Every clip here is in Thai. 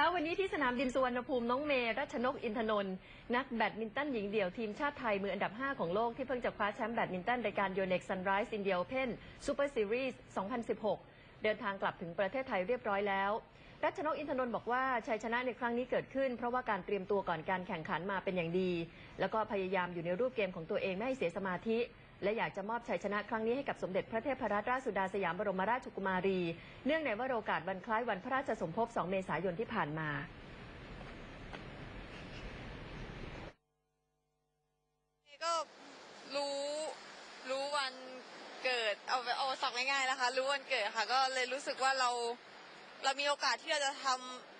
ช้าวันนี้ที่สนามบินสุวรรณภูมิน้องเมย์รัชนกอินทนนท์นักแบดมินตันหญิงเดี่ยวทีมชาติไทย มืออันดับ 5 ของโลกที่เพิ่งจะคว้าแชมป์แบดมินตันรายการโยเน็กซันไรส์อินเดียโอเพนซูเปอร์ซีรีส์ 2016 เดินทางกลับถึงประเทศไทยเรียบร้อยแล้ว รัชนกอินทนนท์บอกว่าชัยชนะในครั้งนี้เกิดขึ้น เพราะว่าการเตรียมตัวก่อนการแข่งขันมาเป็นอย่างดี แล้วก็พยายามอยู่ในรูปเกมของตัวเองไม่ให้เสียสมาธิ และอยากจะมอบชัยชนะครั้งนี้ให้กับสมเด็จพระเทพรัตนราชสุดาสยามบรมราชกุมารี เนื่องในวโรกาสวันคล้ายวันพระราชสมภพ 2 เมษายนที่ผ่านมาก็รู้รู้วันเกิดเอาเอาสักง่ายๆนะคะ รู้วันเกิดค่ะ ก็เลยรู้สึกว่าเราเรามีโอกาสที่เราจะทำ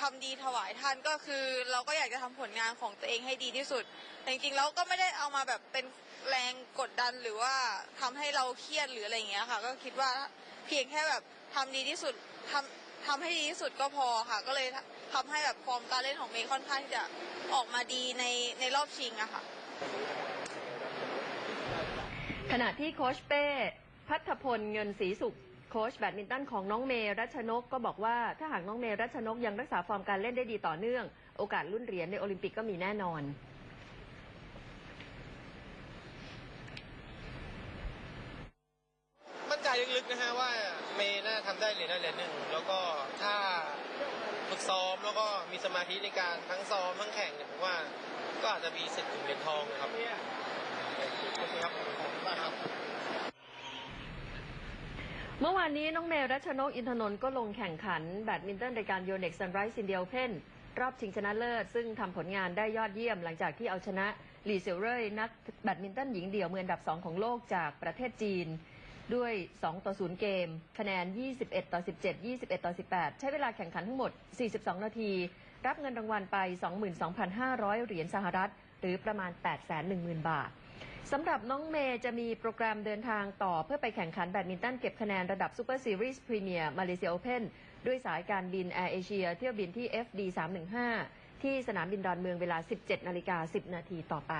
ทำดีถวายท่านก็คือเราก็อยากจะทำผลงานของตัวเองให้ดีที่สุดแต่จริงๆแล้วก็ไม่ได้เอามาแบบเป็นแรงกดดันหรือว่าทำให้เราเครียดหรืออะไรอย่างเงี้ยค่ะ ก็คิดว่าเพียงแค่แบบทำดีที่สุดทำทำให้ดีที่สุดก็พอค่ะ ก็เลยทำให้แบบฟอร์มการเล่นของเมย์ค่อนข้างที่จะออกมาดีในในรอบชิงอะค่ะ ขณะที่โคชเป้พัฒพลเงินศรีสุข โค้ชแบดมินตันของน้องเมย์รัชนกก็บอกว่าถ้าหากน้องเมย์รัชนกยังรักษาฟอร์มการเล่นได้ดีต่อเนื่อง โอกาสลุ้นเหรียญในโอลิมปิกก็มีแน่นอนมั่นใจลึกๆนะฮะว่าเมย์น่าทำได้เหรียญได้เหรียญหนึ่งแล้วก็ถ้าฝึกซ้อมแล้วก็มีสมาธิในการทั้งซ้อมทั้งแข่งเนี่ยผมว่าก็อาจจะมีสิทธิ์ถึงเหรียญทองนะครับโอเคครับขอบคุณมากครับ เมื่อวานนี้น้องเมรัชนกอินทนนท์ก็ลงแข่งขันแบดมินตันรายการโยเน็กซันไรส์อินเดียโอเพนรอบชิงชนะเลิศ ซึ่งทำผลงานได้ยอดเยี่ยมหลังจากที่เอาชนะหลี่เซลเร่ยนักแบดมินตันหญิงเดี่ยวมืออันดับ 2 ของโลกจากประเทศจีน ด้วย 2 ต่อ 0 เกม คะแนน 21 ต่อ 17 21 ต่อ 18 ใช้เวลาแข่งขันทั้งหมด 42 นาที รับเงินรางวัลไป 22,500 เหรียญสหรัฐ หรือประมาณ 810,000 บาท สำหรับน้องเมย์จะมีโปรแกรมเดินทางต่อเพื่อไปแข่งขันแบดมินตันเก็บคะแนนระดับซูเปอร์ซีรีส์พรีเมียร์มาเลเซียโอเพนด้วยสายการบินแอร์เอเชียเที่ยวบินที่ FD 315ที่สนามบินดอนเมืองเวลา 17 นาฬิกา 10 นาทีต่อไป